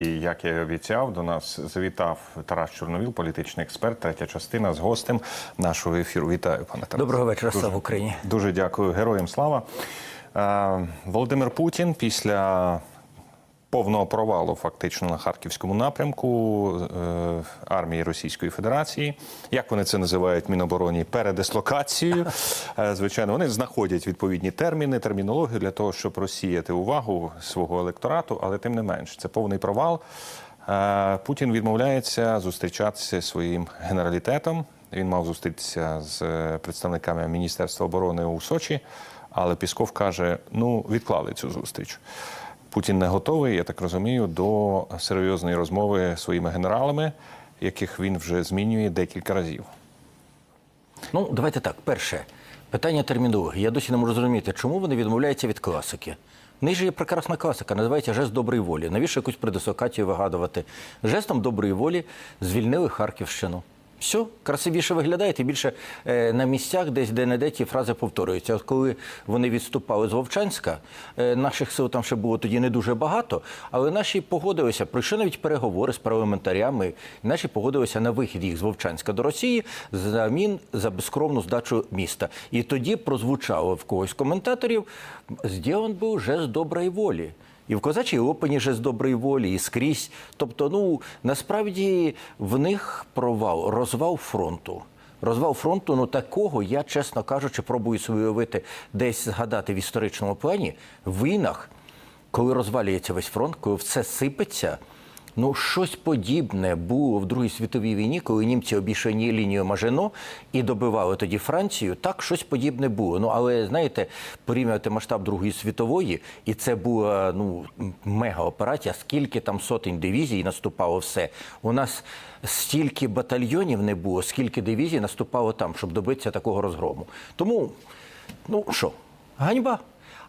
І як я і обіцяв, до нас завітав Тарас Чорновіл, політичний експерт, третя частина з гостем нашого ефіру. Вітаю, пане Тарас. Доброго вечора, слава Україні. Дуже дякую, героям слава. Е, Володимир Путін після повного провалу фактично на харківському напрямку е, армії Російської Федерації, як вони це називають Мінобороні, передислокацією. Е, звичайно, вони знаходять відповідні терміни, термінологію для того, щоб розсіяти увагу свого електорату, але тим не менш, це повний провал. Е, Путін відмовляється зустрічатися своїм генералітетом. Він мав зустрітися з представниками Міністерства оборони у Сочі, але Пісков каже: ну, відклали цю зустріч. Путін не готовий, я так розумію, до серйозної розмови своїми генералами, яких він вже змінює декілька разів. Ну, давайте так. Перше, питання термінології. Я досі не можу зрозуміти, чому вони відмовляються від класики. В них є прекрасна класика, називається жест доброї волі. Навіщо якусь предислокацію вигадувати? Жестом доброї волі звільнили Харківщину. Все, красивіше виглядає, і більше е, на місцях, десь де-не-де ті фрази повторюються. От коли вони відступали з Вовчанська, е, наших сил там ще було тоді не дуже багато, але наші погодилися, пройшли навіть переговори з парламентарями, наші погодилися на вихід їх з Вовчанська до Росії замін за безкровну здачу міста. І тоді прозвучало в когось з коментаторів: «Зділан був жест доброї волі. І в козачій опені же з доброї волі, і скрізь. Тобто, ну насправді в них провал, розвал фронту. Розвал фронту, ну такого я, чесно кажучи, пробую собі уявити десь згадати в історичному плані в війнах, коли розвалюється весь фронт, коли все сипеться. Ну, щось подібне було в Другій світовій війні, коли німці обійшли лінію Мажино і добивали тоді Францію. Так, щось подібне було. Ну, але знаєте, порівнювати масштаб Другої світової, і це була ну мега операція. Скільки там сотень дивізій наступало все. У нас стільки батальйонів не було, скільки дивізій наступало там, щоб добитися такого розгрому. Тому, ну що, ганьба.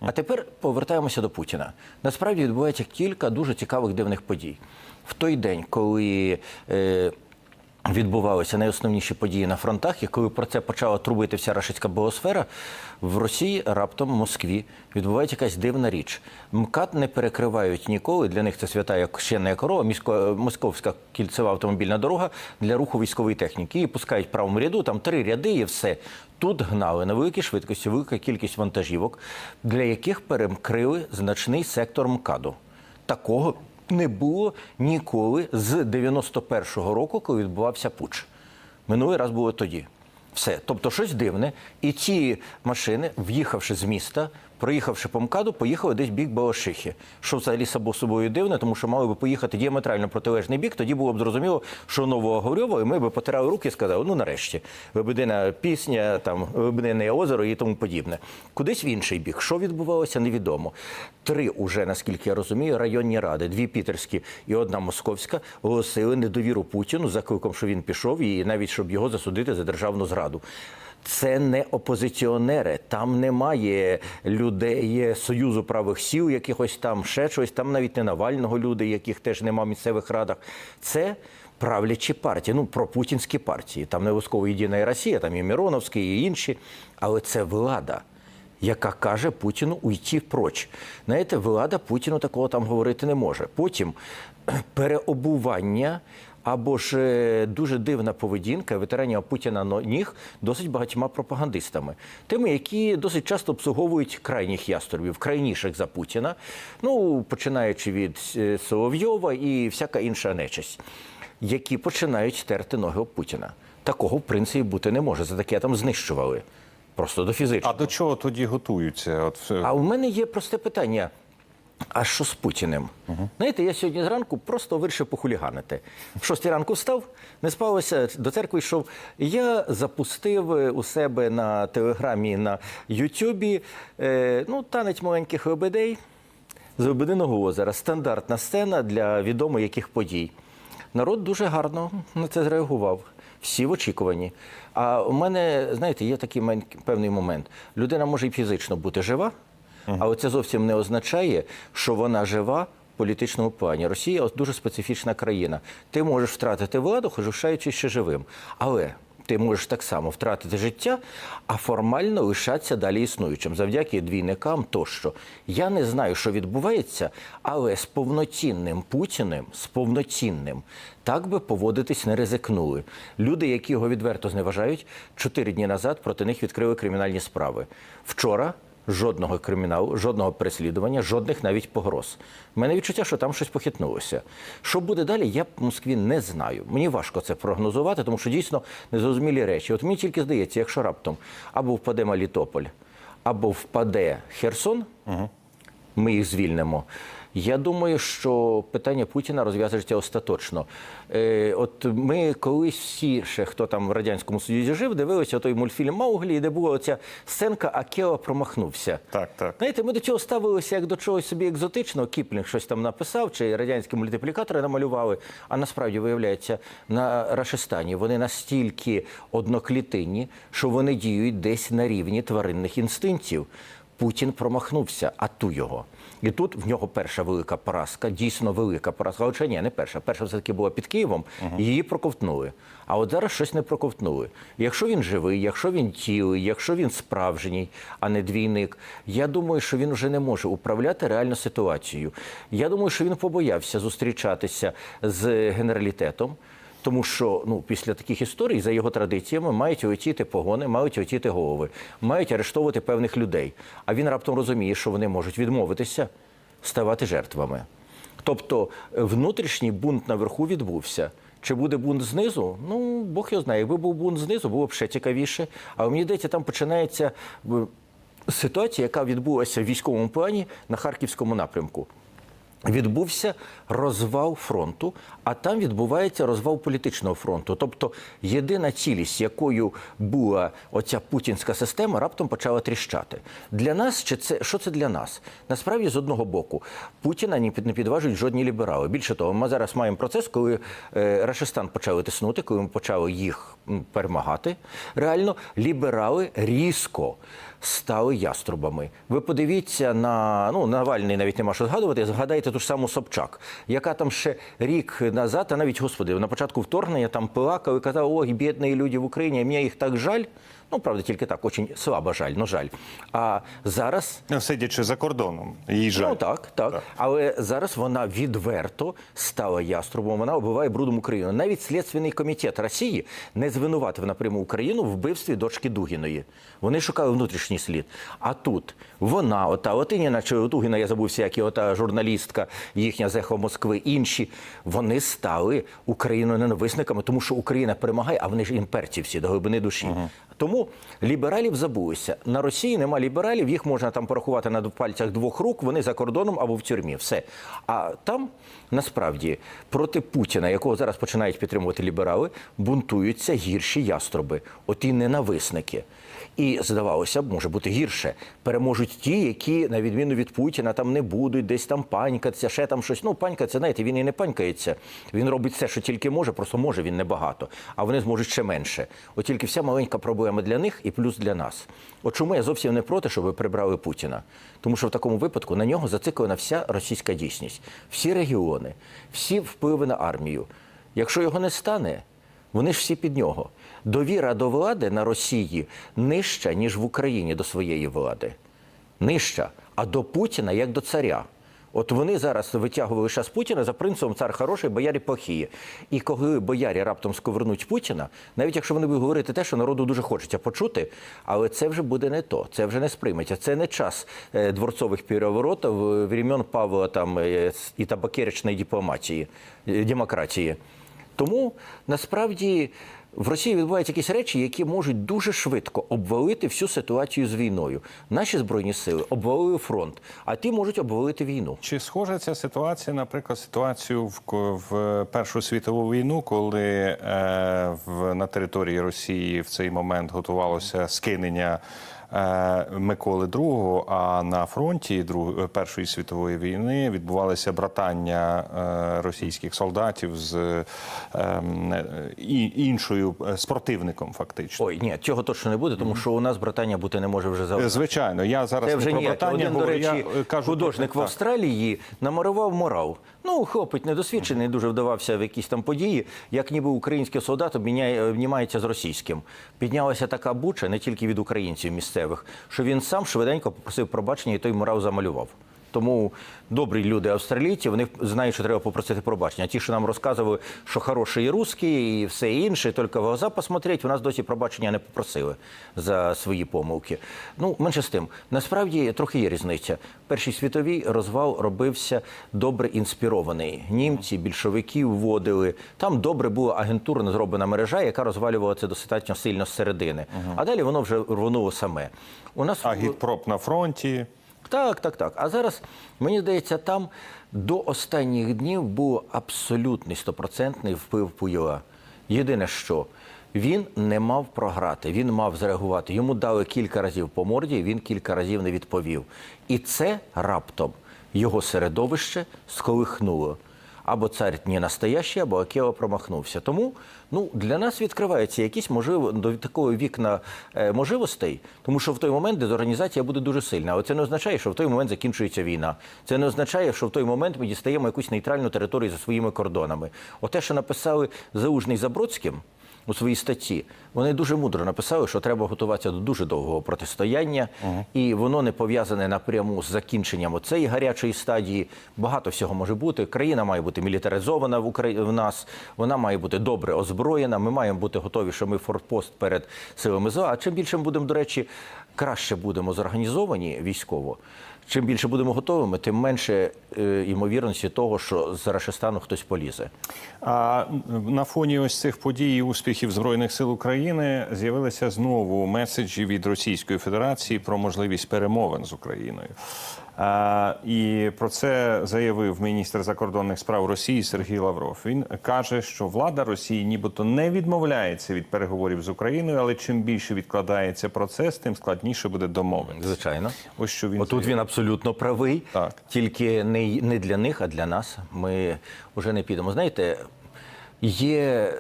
А тепер повертаємося до Путіна. Насправді відбувається кілька дуже цікавих дивних подій. В той день, коли е, відбувалися найосновніші події на фронтах, і коли про це почала трубити вся рашистська богосфера, в Росії раптом в Москві відбувається якась дивна річ. МКАД не перекривають ніколи. Для них це свята як ще не корова, місько, московська кільцева автомобільна дорога для руху військової техніки. Її пускають правому ряду, там три ряди і все. Тут гнали на великій швидкості, велика кількість вантажівок, для яких перекрили значний сектор МКАДу. Такого не було ніколи з 91-го року, коли відбувався путч. Минулий раз було тоді. Все. Тобто щось дивне. І ці машини, в'їхавши з міста, проїхавши по МКАДу, поїхали десь бік Балашихи. Що взагалі собою дивне, тому що мали би поїхати діаметрально протилежний бік, тоді було б зрозуміло, що нового Горьова, і ми б потирали руки і сказали, ну нарешті, Лебедина пісня, там Лебедине озеро і тому подібне. Кудись в інший бік. Що відбувалося, невідомо. Три уже, наскільки я розумію, районні ради, дві пітерські і одна московська, оголосили недовіру Путіну за кликом, що він пішов, і навіть щоб його засудити за державну зраду. Це не опозиціонери, там немає людей Союзу правих сіл, якихось там ще щось, там навіть не Навального люди, яких теж нема в місцевих радах. Це правлячі партії, ну пропутінські партії. Там не обов'язково єдина Росія, там і Мироновський, і інші. Але це влада. Яка каже Путіну уйти проч. Знаєте, влада Путіну такого там говорити не може. Потім переобування або ж е, дуже дивна поведінка ветеранів Путіна на ніг досить багатьма пропагандистами, тими, які досить часто обслуговують крайніх яструбів, крайніших за Путіна, ну починаючи від е, Соловйова і всяка інша нечисть, які починають терти ноги об Путіна. Такого в принципі бути не може. За таке там знищували. Просто до фізичного. А до чого тоді готуються? От А у мене є просте питання. А що з Путіним? Знаєте, я сьогодні зранку просто вирішив похуліганити. В шостій ранку встав, не спалося, до церкви йшов. Я запустив е, у себе на телеграмі на Ютубі е, ну, танець маленьких лебедей з Лебединого озера. Стандартна сцена для відомо яких подій. Народ дуже гарно на це зреагував. Всі в очікуванні. А у мене, знаєте, є такий певний момент. Людина може і фізично бути жива, але це зовсім не означає, що вона жива в політичному плані. Росія дуже специфічна країна. Ти можеш втратити владу, залишаючись ще живим. Але ти можеш так само втратити життя, а формально лишатися далі існуючим завдяки двійникам тощо. Я не знаю, що відбувається, але з повноцінним Путіним, з повноцінним, так би поводитись не ризикнули. Люди, які його відверто зневажають, чотири дні назад проти них відкрили кримінальні справи. Вчора жодного криміналу, жодного переслідування, жодних навіть погроз. У мене відчуття, що там щось похитнулося. Що буде далі, я в Москві не знаю. Мені важко це прогнозувати, тому що дійсно незрозумілі речі. От мені тільки здається, якщо раптом або впаде Малітополь, або впаде Херсон, ми їх звільнимо. Я думаю, що питання Путіна розв'язується остаточно. Е, от ми колись всі, ще хто там в радянському Союзі жив, дивилися той мультфільм Мауглі, де була оця сценка Акела промахнувся. Так, так. Знаєте, ми до цього ставилися як до чогось собі екзотичного. Кіплінг щось там написав, чи радянські мультиплікатори намалювали. А насправді виявляється, на Рашистані вони настільки одноклітинні, що вони діють десь на рівні тваринних інстинктів. Путін промахнувся, а ту його. І тут в нього перша велика поразка, дійсно велика поразка. Хоча ні, не перша. Перша все-таки була під Києвом, і її проковтнули. А от зараз щось не проковтнули. Якщо він живий, якщо він тілий, якщо він справжній, а не двійник, я думаю, що він вже не може управляти реальну ситуацію. Я думаю, що він побоявся зустрічатися з генералітетом. Тому що ну після таких історій за його традиціями мають летіти погони, мають летіти голови, мають арештовувати певних людей. А він раптом розуміє, що вони можуть відмовитися ставати жертвами. Тобто е, внутрішній бунт наверху відбувся. Чи буде бунт знизу? Ну, Бог його знає. Якби був бунт знизу, було б ще цікавіше. Але мені здається, там починається е, ситуація, яка відбулася в військовому плані на харківському напрямку. Відбувся розвал фронту, а там відбувається розвал політичного фронту. Тобто єдина цілість, якою була оця путінська система, раптом почала тріщати. Для нас чи це що це для нас? Насправді, з одного боку, Путіна ні не підважують жодні ліберали. Більше того, ми зараз маємо процес, коли е, Рашистан почали тиснути, коли ми почали їх перемагати. Реально, ліберали різко стали яструбами. Ви подивіться на ну Навальний навіть нема що згадувати. Згадайте ту ж саму Собчак, яка там ще рік назад, а навіть господи, на початку вторгнення там плакали, казали, ой, бідні люди в Україні, мені їх так жаль. Ну, правда, тільки так, очень слабо жаль, ну жаль. А зараз Ну, Сидячи за кордоном, їй жаль. Ну так, так, Так. Але зараз вона відверто стала яструбом. Вона оббиває брудом Україну. Навіть Слідственний комітет Росії не звинуватив напряму Україну в вбивстві дочки Дугіної. Вони шукали внутрішній слід. А тут вона, ота Латиніна чи Дугіна, я забувся, як і ота журналістка їхня з «Ехо Москви, інші, вони стали Україною ненависниками, тому що Україна перемагає, а вони ж імперці всі до глибини душі. Тому лібералів забулися. На Росії нема лібералів, їх можна там порахувати на пальцях двох рук, вони за кордоном або в тюрмі. Все. А там насправді проти Путіна, якого зараз починають підтримувати ліберали, бунтуються гірші яструби, оті ненависники. І здавалося б, може бути гірше. Переможуть ті, які, на відміну від Путіна, там не будуть десь там панькатися, ще там щось. Ну, панькатися, знаєте, він і не панькається. Він робить все, що тільки може, просто може він небагато, а вони зможуть ще менше. От тільки вся маленька проблема для них і плюс для нас. От чому я зовсім не проти, щоб ви прибрали Путіна? Тому що в такому випадку на нього зациклена вся російська дійсність, всі регіони, всі впливи на армію. Якщо його не стане, вони ж всі під нього. Довіра до влади на Росії нижча, ніж в Україні до своєї влади. Нижча. А до Путіна як до царя. От вони зараз витягували з Путіна за принципом цар хороший, боярі плохі. І коли боярі раптом сковернуть Путіна, навіть якщо вони будуть говорити те, що народу дуже хочеться почути, але це вже буде не то, це вже не сприйметься. Це не час е, дворцових переворотів е, времен Павла там е, і табакеричної дипломатії, демократії. Тому насправді в Росії відбуваються якісь речі, які можуть дуже швидко обвалити всю ситуацію з війною. Наші збройні сили обвалили фронт, а ті можуть обвалити війну. Чи схожа ця ситуація, наприклад, ситуацію в, в Першу світову війну, коли е, в, на території Росії в цей момент готувалося скинення Миколи II, а на фронті Друг- Першої світової війни відбувалися братання е, російських солдатів з е, м, е, і, іншою е, з противником, фактично. Ой, ні, цього точно не буде, тому що у нас братання бути не може вже Е, завжди. Звичайно, я зараз Це не про ні. братання Один, до речі, я е, кажу художник в. Австралії намалював морал. Ну, хлопець недосвідчений, дуже вдавався в якісь там події, як ніби український солдат обнімається з російським. Піднялася така буча не тільки від українців місцевих, що він сам швиденько попросив пробачення і той мурав замалював. Тому добрі люди австралійці, вони знають, що треба попросити пробачення. Ті, що нам розказували, що хороший і русський і все інше, тільки в глаза посмотреть, у нас досі пробачення не попросили за свої помилки. Ну, менше з тим, насправді трохи є різниця. Перший світовий розвал робився добре інспірований. Німці, більшовики вводили. Там добре була агентурно зроблена мережа, яка розвалювала це достатньо сильно з зсередини. А далі воно вже рвонуло саме. У нас Агітпроп на фронті. Так, так, так. А зараз мені здається, там до останніх днів був абсолютний стопроцентний вплив Пуйла. Єдине, що він не мав програти, він мав зреагувати. Йому дали кілька разів по морді, він кілька разів не відповів. І це раптом його середовище сколихнуло. Або цар не настоящий, або Акела промахнувся. Тому ну, для нас відкриваються якісь можливо до такого вікна е, можливостей, тому що в той момент дезорганізація буде дуже сильна. Але це не означає, що в той момент закінчується війна. Це не означає, що в той момент ми дістаємо якусь нейтральну територію за своїми кордонами. Оте, що написали Заужний Забродським у своїй статті, вони дуже мудро написали, що треба готуватися до дуже довгого протистояння, і воно не пов'язане напряму з закінченням цієї гарячої стадії. Багато всього може бути. Країна має бути мілітаризована в Украї... в нас, вона має бути добре озброєна. Ми маємо бути готові, що ми форпост перед силами зла. А чим більше ми будемо, до речі, краще будемо зорганізовані військово. Чим більше будемо готовими, тим менше е, ймовірності того, що з Рашистану хтось полізе. А на фоні ось цих подій і успіхів Збройних сил України з'явилися знову меседжі від Російської Федерації про можливість перемовин з Україною. І про це заявив міністр закордонних справ Росії Сергій Лавров. Він каже, що влада Росії нібито не відмовляється від переговорів з Україною, але чим більше відкладається процес, тим складніше буде домовитися. Звичайно. Ось що він Отут заявив. він абсолютно правий. Так. Тільки не, не для них, а для нас. Ми вже не підемо. Знаєте, є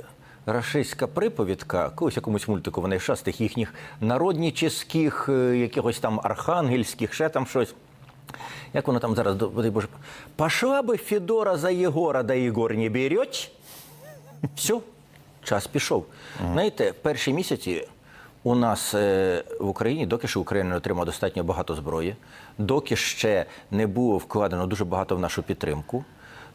рашистська приповідка, колись якомусь мультику вони шастих їхніх народнічеських, е, якихось там архангельських, ще там щось. Як воно там зараз, Боже, пошла би Федора за Єгора, да Єгор не береть. Все, час пішов. Знаєте, перші місяці у нас е, в Україні, доки ще Україна не отримала достатньо багато зброї, доки ще не було вкладено дуже багато в нашу підтримку,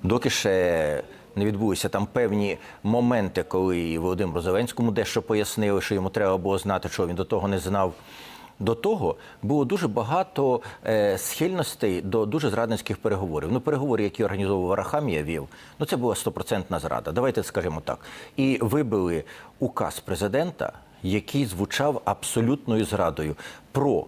доки ще не відбулися там певні моменти, коли Володимиру Зеленському дещо пояснили, що йому треба було знати, що він до того не знав. До того було дуже багато е, схильностей до дуже зрадницьких переговорів. Ну, переговори, які організовував Рахамія, вів, ну це була стопроцентна зрада. Давайте скажемо так. І вибили указ президента, який звучав абсолютною зрадою про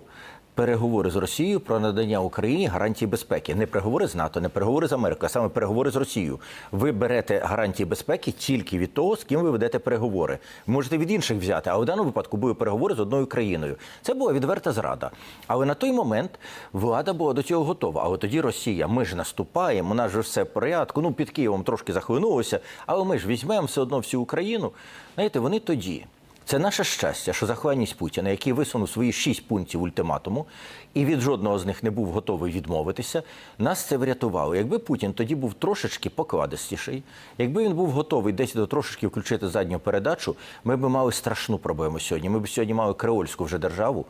переговори з Росією про надання Україні гарантії безпеки. Не переговори з НАТО, не переговори з Америкою, а саме переговори з Росією. Ви берете гарантії безпеки тільки від того, з ким ви ведете переговори. Можете від інших взяти, а в даному випадку були переговори з одною країною. Це була відверта зрада. Але на той момент влада була до цього готова. Але тоді Росія, ми ж наступаємо, у нас же все в порядку. Ну під Києвом трошки захлинулося, але ми ж візьмемо все одно всю Україну. Знаєте, вони тоді. Це наше щастя, що захвальність Путіна, який висунув свої шість пунктів ультиматуму, і від жодного з них не був готовий відмовитися, нас це врятувало. Якби Путін тоді був трошечки покладистіший, якби він був готовий десь до трошечки включити задню передачу, ми б мали страшну проблему сьогодні. Ми б сьогодні мали креольську вже державу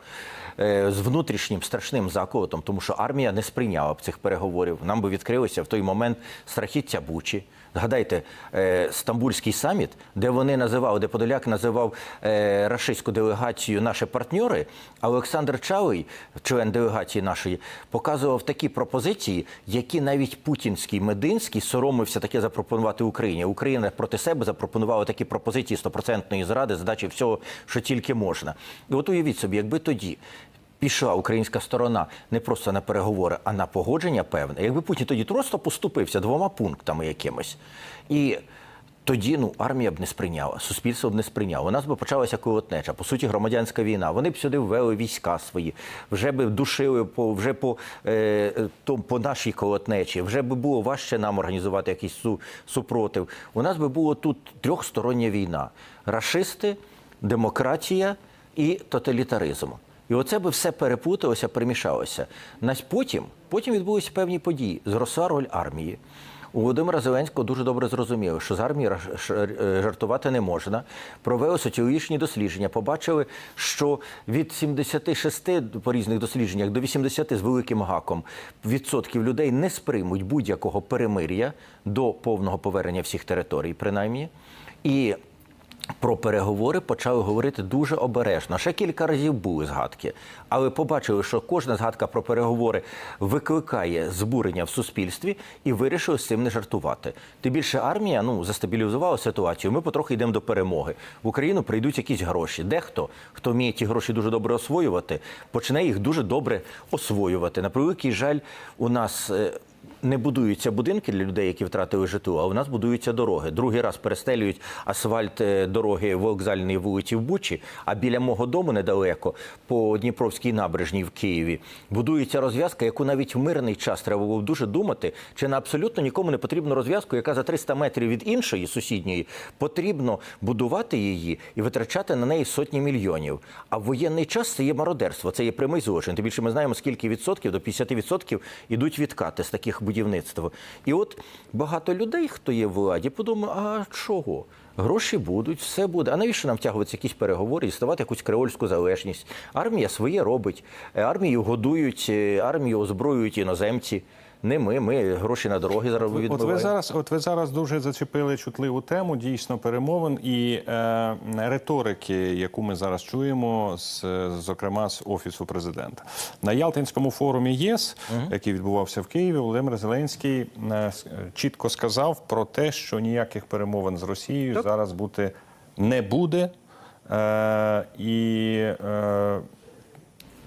е, з внутрішнім страшним заколотом, тому що армія не сприйняла б цих переговорів. Нам би відкрилося в той момент страхіття Бучі. Згадайте е, Стамбульський саміт, де вони називали, де Подоляк називав е, рашистську делегацію наші партньори, а Олександр Чалий, член делегації нашої, показував такі пропозиції, які навіть путінський Мединський соромився таке запропонувати Україні. Україна проти себе запропонувала такі пропозиції стопроцентної зради, здачі всього, що тільки можна. І от уявіть собі, якби тоді пішла українська сторона не просто на переговори, а на погодження певне. Якби Путін тоді просто поступився двома пунктами якимось. І тоді ну, армія б не сприйняла, суспільство б не сприйняло. У нас би почалася колотнеча, по суті, громадянська війна. Вони б сюди ввели війська свої, вже б душили по вже по, е, то, по нашій колотнечі, вже би було важче нам організувати якийсь су, супротив. У нас би було тут трьохстороння війна: рашисти, демократія і тоталітаризм. І оце би все переплуталося, перемішалося. Потім, потім відбулися певні події. Зросла роль армії. У Володимира Зеленського дуже добре зрозуміли, що з армії е, жартувати не можна. Провели соціологічні дослідження, побачили, що від 76 по різних дослідженнях до 80 з великим гаком відсотків людей не сприймуть будь-якого перемир'я до повного повернення всіх територій, принаймні. І про переговори почали говорити дуже обережно. Ще кілька разів були згадки, але побачили, що кожна згадка про переговори викликає збурення в суспільстві і вирішили з цим не жартувати. Тим більше армія ну застабілізувала ситуацію. Ми потрохи йдемо до перемоги. В Україну прийдуть якісь гроші. Дехто, хто вміє ті гроші дуже добре освоювати, почне їх дуже добре освоювати. На превеликий жаль, у нас. Не будуються будинки для людей, які втратили житло, а у нас будуються дороги. Другий раз перестелюють асфальт е, дороги вокзальної вулиці в Бучі, а біля мого дому недалеко, по Дніпровській набережній в Києві, будується розв'язка, яку навіть в мирний час треба було дуже думати, чи на абсолютно нікому не потрібну розв'язку, яка за 300 метрів від іншої сусідньої потрібно будувати її і витрачати на неї сотні мільйонів. А в воєнний час це є мародерство, це є прямий злочин. Тим більше ми знаємо, скільки відсотків до 50% ідуть відкати з таких будівництв. І от багато людей, хто є в владі, подумав, а чого? Гроші будуть, все буде. А навіщо нам втягуватися якісь переговори і ставати якусь креольську залежність? Армія своє робить. Е, Армію годують, е, армію озброюють іноземці. Не ми, ми гроші на дороги зараз От ви зараз, от ви зараз дуже зачепили чутливу тему дійсно перемовин і е, риторики, яку ми зараз чуємо, з, зокрема з офісу президента на Ялтинському форумі ЄС, який відбувався в Києві. Володимир Зеленський е, чітко сказав про те, що ніяких перемовин з Росією зараз бути не буде. Е, і е,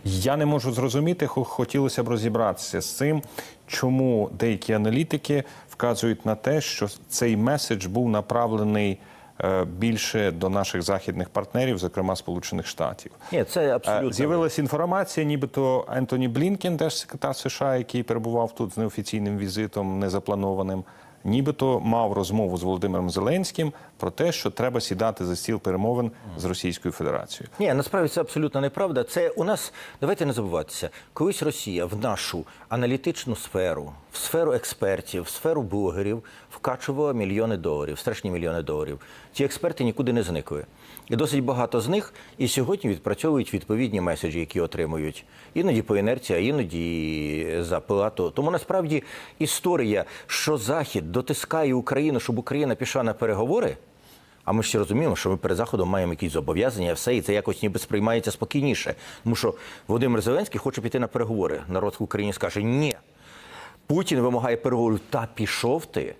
я не можу зрозуміти, хо- хотілося б розібратися з цим, чому деякі аналітики вказують на те, що цей меседж був направлений е, більше до наших західних партнерів, зокрема Сполучених Штатів. Ні, це Е, абсолютно. З'явилася інформація, нібито Ентоні Блінкен, держсекретар США, який перебував тут з неофіційним візитом, незапланованим, нібито мав розмову з Володимиром Зеленським про те, що треба сідати за стіл перемовин з Російською Федерацією. Ні, насправді це абсолютно неправда. Це у нас давайте не забуватися. Колись Росія в нашу аналітичну сферу, в сферу експертів, в сферу блогерів вкачувала мільйони доларів, страшні мільйони доларів. Ці експерти нікуди не зникли. І досить багато з них і сьогодні відпрацьовують відповідні меседжі, які отримують іноді по інерції, а іноді за плату. Тому насправді історія, що Захід дотискає Україну, щоб Україна пішла на переговори. А ми ще розуміємо, що ми перед заходом маємо якісь зобов'язання, все, і це якось ніби сприймається спокійніше. Тому що Володимир Зеленський хоче піти на переговори. Народ в Україні скаже: ні. Путін вимагає переговорів. Та пішов ти.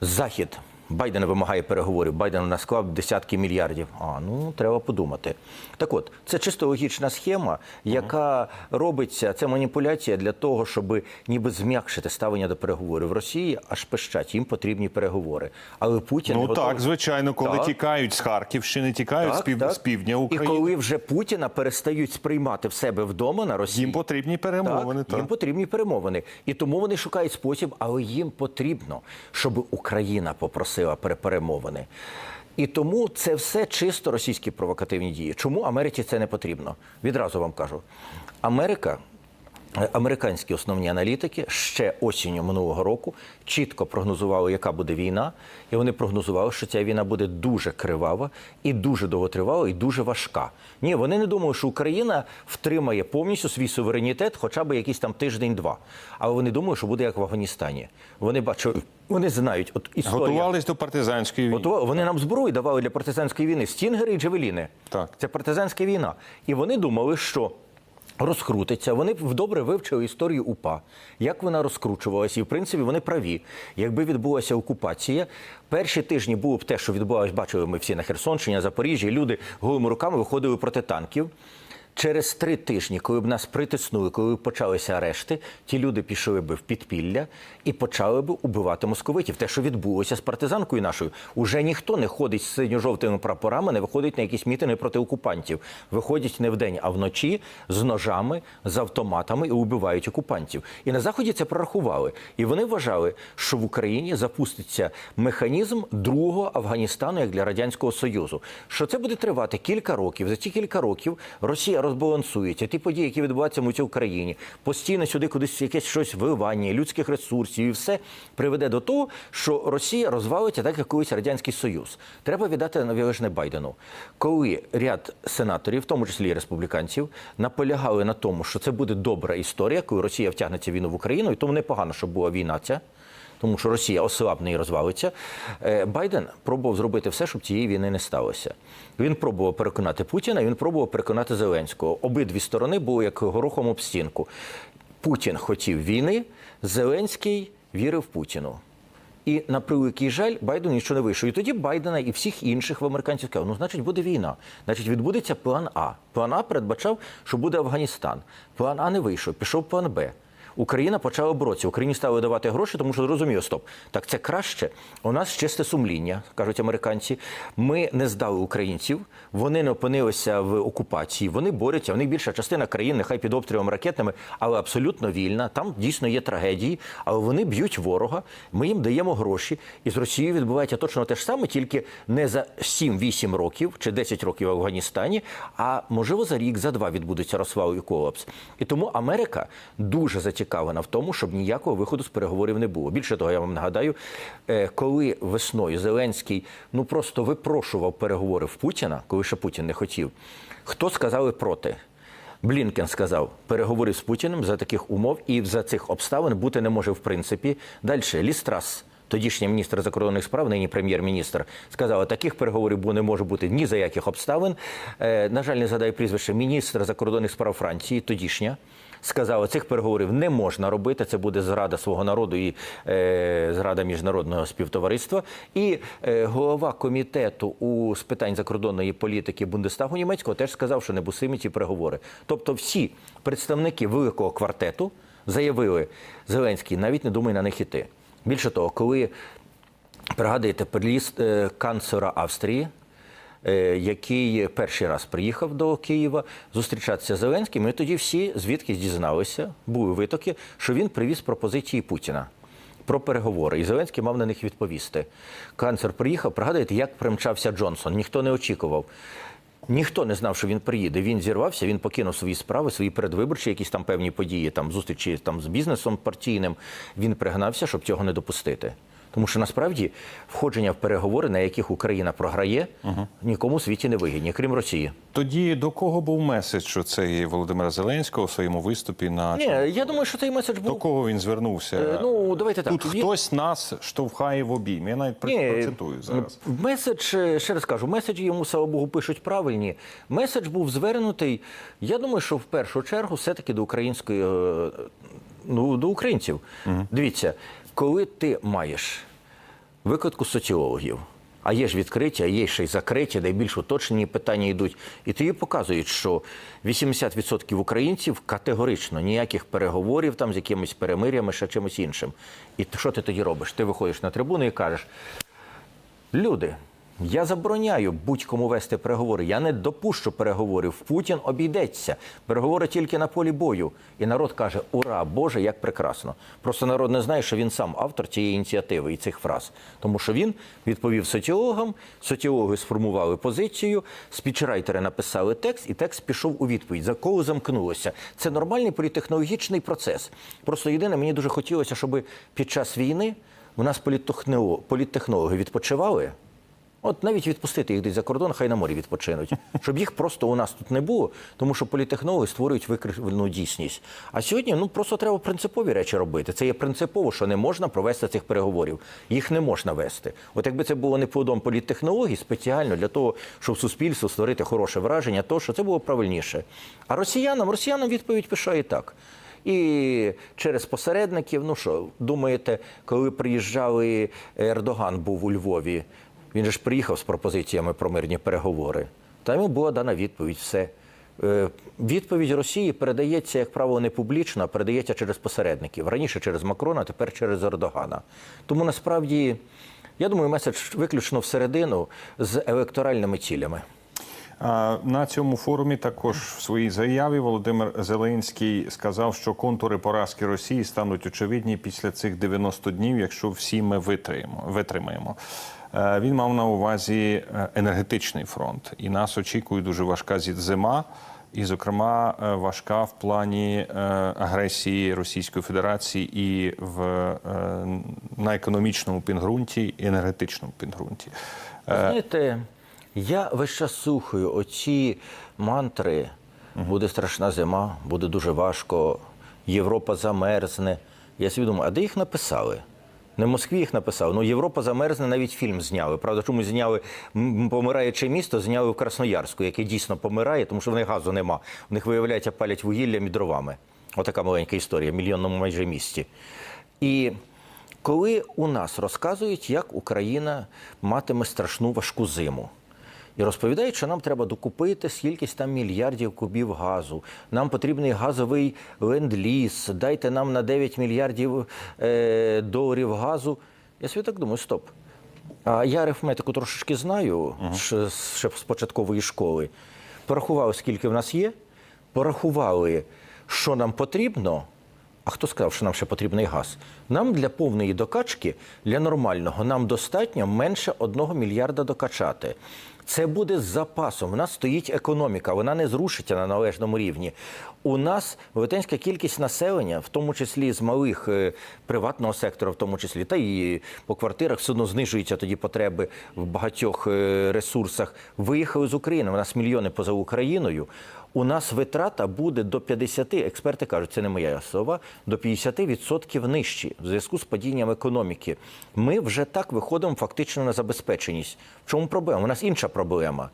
Захід. Байден вимагає переговорів. Байден насклав десятки мільярдів. А ну треба подумати. Так от, це чисто логічна схема, яка робиться. Це маніпуляція для того, щоб ніби зм'якшити ставлення до переговорів. В Росії аж пищать, їм потрібні переговори. Але Путін Ну готовий. так, звичайно, коли Так. тікають з Харківщини, тікають з, пів, з півдня І України. коли вже Путіна перестають сприймати в себе вдома на Росії, Їм потрібні перемовини. так, Так, їм потрібні перемовини. І тому вони шукають спосіб, але їм потрібно, щоб Україна попросила пере- перемовини. І тому це все чисто російські провокативні дії. Чому Америці це не потрібно? Відразу вам кажу. Америка. Американські основні аналітики ще осінню минулого року чітко прогнозували, яка буде війна, і вони прогнозували, що ця війна буде дуже кривава і дуже довготривала, і дуже важка. Ні, вони не думали, що Україна втримає повністю свій суверенітет, хоча б якийсь там тиждень-два. Але вони думали, що буде як в Афганістані. Вони бачили, вони знають, от історія. Готувались до партизанської війни. Готували. Вони нам зброю давали для партизанської війни стінгери і джавеліни. Так. Це партизанська війна. І вони думали, що. Розкрутиться. Вони добре вивчили історію УПА, як вона розкручувалася, і в принципі вони праві. Якби відбулася окупація, перші тижні було б те, що відбувалося, бачили ми всі на Херсонщині, на Запоріжжі. Люди голими руками виходили проти танків. Через три тижні, коли б нас притиснули, коли б почалися арешти, ті люди пішли би в підпілля і почали б убивати московитів. Те, що відбулося з партизанкою нашою, уже ніхто не ходить з синьо-жовтими прапорами, не виходить на якісь мітинги проти окупантів. Виходять не вдень, а вночі з ножами, з автоматами і убивають окупантів. І на заході це прорахували. І вони вважали, що в Україні запуститься механізм другого Афганістану, як для радянського союзу. Що це буде тривати кілька років. За ці кілька років Росія розбалансується. Ті події, які відбуваються в Україні, постійно сюди кудись якесь щось виливання людських ресурсів, і все приведе до того, що Росія розвалиться так, як колись радянський союз. Треба віддати належне Байдену, коли ряд сенаторів, в тому числі і республіканців, наполягали на тому, що це буде добра історія, коли Росія втягнеться війну в Україну, і тому непогано, щоб була війна ця. Тому що Росія ослабне і розвалиться. Е, Байден пробував зробити все, щоб цієї війни не сталося. Він пробував переконати Путіна, він пробував переконати Зеленського. Обидві сторони були як горохом об стінку. Путін хотів війни, Зеленський вірив Путіну. І на превеликий жаль, Байден нічого не вийшов. І тоді Байдена і всіх інших в американців сказали, ну, значить, буде війна. Значить, відбудеться план А. План А передбачав, що буде Афганістан. План А не вийшов, пішов план Б. Україна почала боротися. Україні стали давати гроші, тому що зрозуміло, стоп, так це краще. У нас чисте сумління, кажуть американці. Ми не здали українців, вони не опинилися в окупації, вони борються. В них більша частина країн, нехай під обстрілом ракетними, але абсолютно вільна. Там дійсно є трагедії, але вони б'ють ворога. Ми їм даємо гроші. І з Росією відбувається точно те ж саме, тільки не за 7-8 років чи 10 років в Афганістані, а можливо за рік, за два відбудеться розвал і колапс. І тому Америка дуже зацікавлена в тому, щоб ніякого виходу з переговорів не було. Більше того, я вам нагадаю, е, коли весною Зеленський ну просто випрошував переговори в Путіна, коли ще Путін не хотів, хто сказали проти? Блінкен сказав, переговори з Путіним за таких умов і за цих обставин бути не може в принципі. Далі Лістрас, тодішній міністр закордонних справ, нині прем'єр-міністр, сказав, таких переговорів не може бути ні за яких обставин. Е, на жаль, не згадаю прізвище міністра закордонних справ Франції, тодішня. Сказала, цих переговорів не можна робити. Це буде зрада свого народу і е, зрада міжнародного співтовариства. І е, голова комітету у з питань закордонної політики Бундестагу німецького теж сказав, що не бусимі ці переговори. Тобто, всі представники великого квартету заявили, Зеленський навіть не думає на них іти. Більше того, коли пригадуєте приліст е, канцлера Австрії. Е, Який перший раз приїхав до Києва зустрічатися з Зеленським, і тоді всі звідки дізналися, були витоки, що він привіз пропозиції Путіна про переговори. І Зеленський мав на них відповісти. Канцлер приїхав, пригадуєте, як примчався Джонсон. Ніхто не очікував. Ніхто не знав, що він приїде. Він зірвався, він покинув свої справи, свої передвиборчі, якісь там певні події, там зустрічі там з бізнесом партійним. Він пригнався, щоб цього не допустити. Тому що насправді входження в переговори, на яких Україна програє, нікому в світі не вигідні, крім Росії. Тоді до кого був меседж цей Володимира Зеленського у своєму виступі на Ні, я думаю, що цей меседж був до кого він звернувся? Е, Ну, давайте так. Тут Він- хтось нас штовхає в обійм. Я навіть про- процитую зараз. Меседж, е, ще раз кажу, меседжі йому, слава Богу, пишуть правильні. Меседж був звернутий, я думаю, що в першу чергу все-таки до української, е, ну, до українців. Дивіться, коли ти маєш викладку соціологів, а є ж відкриті, а є ще й закриті, найбільш більш уточнені питання йдуть. І тобі показують, що 80% українців категорично ніяких переговорів там з якимись перемирями, ще чимось іншим. І що ти тоді робиш? Ти виходиш на трибуну і кажеш: Люди, я забороняю будь-кому вести переговори. Я не допущу переговорів. Путін обійдеться. Переговори тільки на полі бою. І народ каже: Ура, Боже, як прекрасно. Просто народ не знає, що він сам автор цієї ініціативи і цих фраз. Тому що він відповів соціологам, соціологи сформували позицію, спічрайтери написали текст, і текст пішов у відповідь. За кого замкнулося. Це нормальний політехнологічний процес. Просто єдине, мені дуже хотілося, щоб під час війни у нас політтехноло- політтехнологи відпочивали. От навіть відпустити їх десь за кордон, хай на морі відпочинуть, щоб їх просто у нас тут не було, тому що політехнологи створюють викривлену дійсність. А сьогодні ну просто треба принципові речі робити. Це є принципово, що не можна провести цих переговорів. Їх не можна вести. От якби це було не плодом політтехнологій, спеціально для того, щоб суспільству створити хороше враження, то що це було правильніше. А росіянам, росіянам відповідь пише і так. І через посередників, ну що, думаєте, коли приїжджали Ердоган був у Львові, він же ж приїхав з пропозиціями про мирні переговори. Та йому була дана відповідь. Все. Е, Відповідь Росії передається, як правило, не публічно, а передається через посередників. Раніше через Макрона, тепер через Ердогана. Тому насправді, я думаю, меседж виключно всередину з електоральними цілями. На цьому форумі також в своїй заяві Володимир Зеленський сказав, що контури поразки Росії стануть очевидні після цих 90 днів, якщо всі ми витримаємо. Е, Він мав на увазі е, енергетичний фронт, і нас очікує дуже важка зима. і, зокрема, е, важка в плані агресії Російської Федерації і в на економічному підґрунті і енергетичному підґрунті. Знаєте, я весь час слухаю оці мантри. Буде страшна зима, буде дуже важко, Європа замерзне. Я собі думаю, а де їх написали? Не в Москві їх написав. Ну, Європа замерзне, навіть фільм зняли. Правда, чому зняли помираюче місто, зняли в Красноярську, яке дійсно помирає, тому що в них газу нема. В них, виявляється, палять вугіллям і дровами. Отака маленька історія, в мільйонному майже місті. І коли у нас розказують, як Україна матиме страшну важку зиму. І розповідають, що нам треба докупити скількись там мільярдів кубів газу. Нам потрібний газовий ленд-ліз. Дайте нам на 9 мільярдів е, доларів газу. Я собі так думаю, стоп. А я арифметику трошечки знаю ще, ще з початкової школи. Порахували, скільки в нас є, порахували, що нам потрібно. А хто сказав, що нам ще потрібний газ? Нам для повної докачки, для нормального, нам достатньо менше одного мільярда докачати. Це буде з запасом. У нас стоїть економіка, вона не зрушиться на належному рівні. У нас велетенська кількість населення, в тому числі з малих е, приватного сектора, в тому числі, та і по квартирах все одно знижуються тоді потреби в багатьох е, ресурсах. Виїхали з України. У нас мільйони поза Україною. У нас витрата буде до 50, експерти кажуть, це не моя слова, до 50% нижчі в зв'язку з падінням економіки. Ми вже так виходимо фактично на забезпеченість. В чому проблема? У нас інша проблема.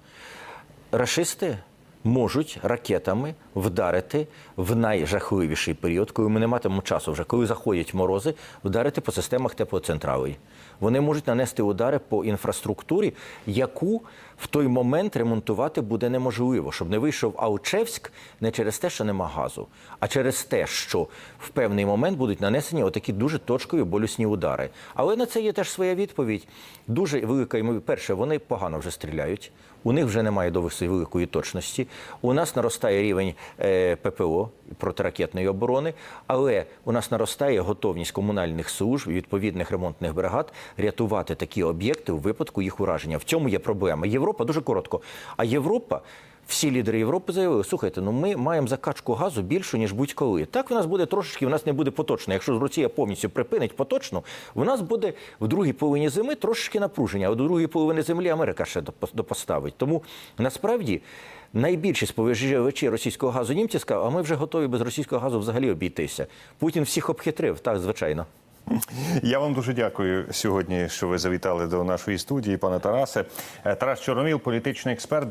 Рашисти можуть ракетами вдарити в найжахливіший період, коли ми не матимемо часу вже, коли заходять морози, вдарити по системах теплоцентралей. Вони можуть нанести удари по інфраструктурі, яку в той момент ремонтувати буде неможливо, щоб не вийшов Алчевськ не через те, що нема газу, а через те, що в певний момент будуть нанесені отакі дуже точкові болісні удари. Але на це є теж своя відповідь. Дуже велика ймовірність. Перше, вони погано вже стріляють. У них вже немає досить великої точності. У нас наростає рівень е, ППО протиракетної оборони, але у нас наростає готовність комунальних служб і відповідних ремонтних бригад рятувати такі об'єкти у випадку їх ураження. В цьому є проблема. Європа дуже коротко. А Європа. Всі лідери Європи заявили, слухайте, ну ми маємо закачку газу більшу, ніж будь-коли. Так в нас буде трошечки, в нас не буде поточно. Якщо Росія повністю припинить поточно, в нас буде в другій половині зими трошечки напруження, а до другої половини землі Америка ще допо- допоставить. Тому насправді найбільші споживачі російського газу німці сказали, а ми вже готові без російського газу взагалі обійтися. Путін всіх обхитрив, так, звичайно. Я вам дуже дякую сьогодні, що ви завітали до нашої студії, пане Тарасе. Тарас Чорновіл, політичний експерт.